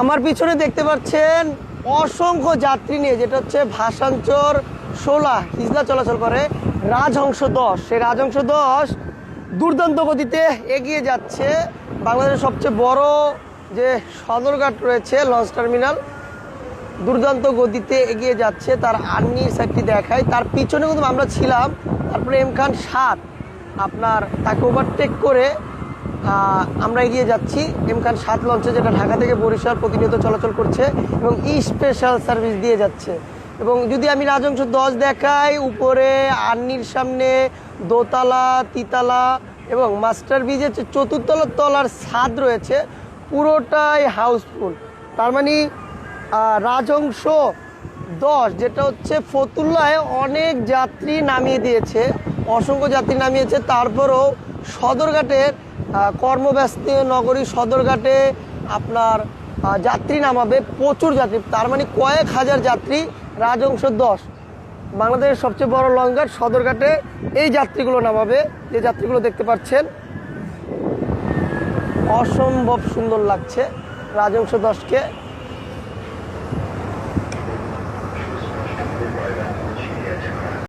আমার পিছনে দেখতে পাচ্ছেন অসংখ্য যাত্রী নিয়ে, যেটা হচ্ছে ভাষাঞ্চর ষোলা হিজলা চলাচল করে রাজহংস দশ। সেই রাজহংস দশ দুর্দান্ত গতিতে এগিয়ে যাচ্ছে বাংলাদেশের সবচেয়ে বড় যে সদরঘাট রয়েছে, লঞ্চ টার্মিনাল। দুর্দান্ত গতিতে এগিয়ে যাচ্ছে তার আর্নির সাইডটি দেখায়। তার পিছনে কিন্তু আমরা ছিলাম, তারপরে এম খান সাত। আপনার তাকে ওভারটেক করে আমরা এগিয়ে যাচ্ছি। এম খান সাত লঞ্চে যেটা ঢাকা থেকে বরিশাল প্রতিনিয়ত চলাচল করছে এবং ই স্পেশাল সার্ভিস দিয়ে যাচ্ছে। এবং যদি আমি রাজংশ দশ দেখাই, উপরে আর্নির সামনে দোতলা, তিতলা এবং মাস্টার ব্রিজের যে চতুর্তলার তলার ছাদ রয়েছে, পুরোটাই হাউসফুল তার মানে রাজংশ দশ, যেটা হচ্ছে ফতুল্লায় অনেক যাত্রী নামিয়ে দিয়েছে, অসংখ্য যাত্রী নামিয়েছে, তারপরেও সদরঘাটের কর্মব্যস্ত নগরী সদরঘাটে আপনার যাত্রী নামাবে, প্রচুর যাত্রী। তার মানে কয়েক হাজার যাত্রী রাজংশ দশ। বাংলাদেশের সবচেয়ে বড় লঙ্গার সদরঘাটে এই যাত্রীগুলো নামাবে, যে যাত্রীগুলো দেখতে পাচ্ছেন। অসম্ভব সুন্দর লাগছে রাজংশ দশকে।